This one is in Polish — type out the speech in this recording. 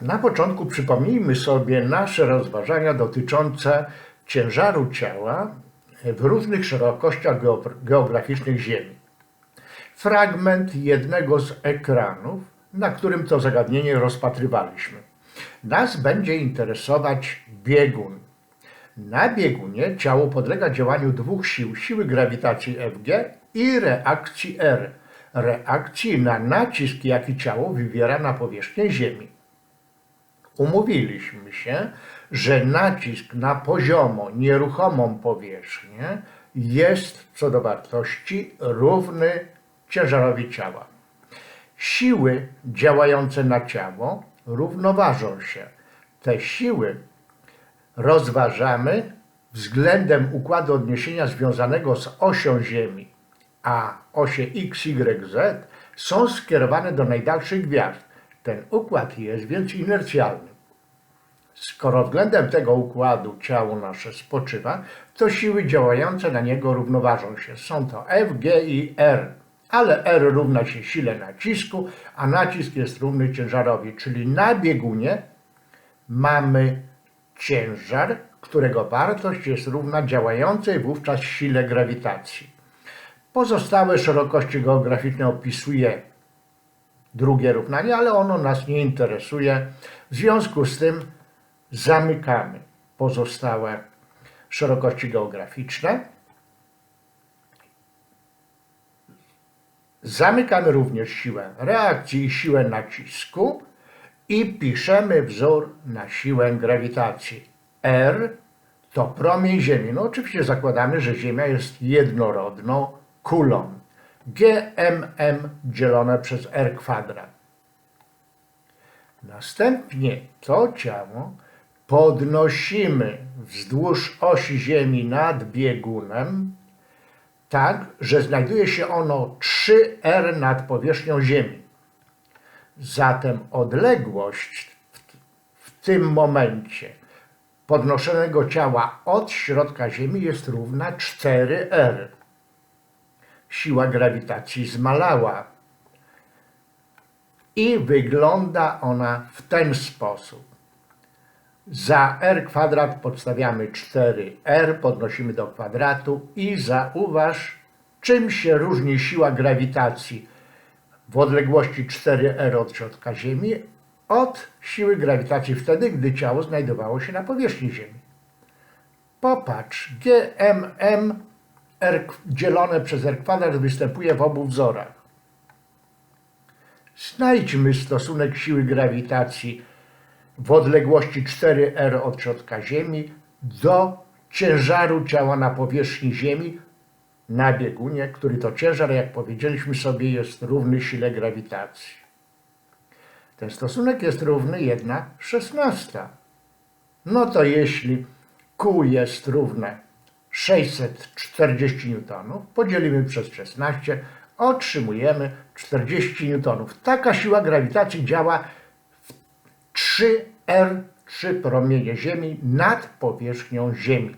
Na początku przypomnijmy sobie nasze rozważania dotyczące ciężaru ciała w różnych szerokościach geogra- geograficznych Ziemi. Fragment jednego z ekranów, na którym to zagadnienie rozpatrywaliśmy. Nas będzie interesować biegun. Na biegunie ciało podlega działaniu dwóch sił: siły grawitacji Fg i reakcji R. Reakcji na nacisk, jaki ciało wywiera na powierzchnię Ziemi. Umówiliśmy się, że nacisk na poziomą, nieruchomą powierzchnię jest co do wartości równy ciężarowi ciała. Siły działające na ciało równoważą się. Te siły rozważamy względem układu odniesienia związanego z osią Ziemi, a osie X, Y, Z są skierowane do najdalszych gwiazd. Ten układ jest więc inercjalny. Skoro względem tego układu ciało nasze spoczywa, to siły działające na niego równoważą się. Są to F, G i R, ale R równa się sile nacisku, a nacisk jest równy ciężarowi, czyli na biegunie mamy ciężar, którego wartość jest równa działającej wówczas sile grawitacji. Pozostałe szerokości geograficzne opisuje drugie równanie, ale ono nas nie interesuje. W związku z tym zamykamy pozostałe szerokości geograficzne. Zamykamy również siłę reakcji i siłę nacisku i piszemy wzór na siłę grawitacji. R to promień Ziemi. No oczywiście zakładamy, że Ziemia jest jednorodną kulą. GMM dzielone przez R kwadrat. Następnie to ciało podnosimy wzdłuż osi Ziemi nad biegunem, tak, że znajduje się ono 3R nad powierzchnią Ziemi. Zatem odległość w, tym momencie podnoszonego ciała od środka Ziemi jest równa 4R. Siła grawitacji zmalała. I wygląda ona w ten sposób. Za r kwadrat podstawiamy 4r, podnosimy do kwadratu i zauważ, czym się różni siła grawitacji w odległości 4r od środka Ziemi od siły grawitacji wtedy, gdy ciało znajdowało się na powierzchni Ziemi. Popatrz, GMM r dzielone przez r kwadrat występuje w obu wzorach. Znajdźmy stosunek siły grawitacji w odległości 4R od środka Ziemi do ciężaru ciała na powierzchni Ziemi na biegunie, który to ciężar, jak powiedzieliśmy sobie, jest równy sile grawitacji. Ten stosunek jest równy 1 szesnasta. No to jeśli Q jest równe 640 newtonów, podzielimy przez 16, otrzymujemy 40 newtonów. Taka siła grawitacji działa 3R, 3 promienie Ziemi nad powierzchnią Ziemi.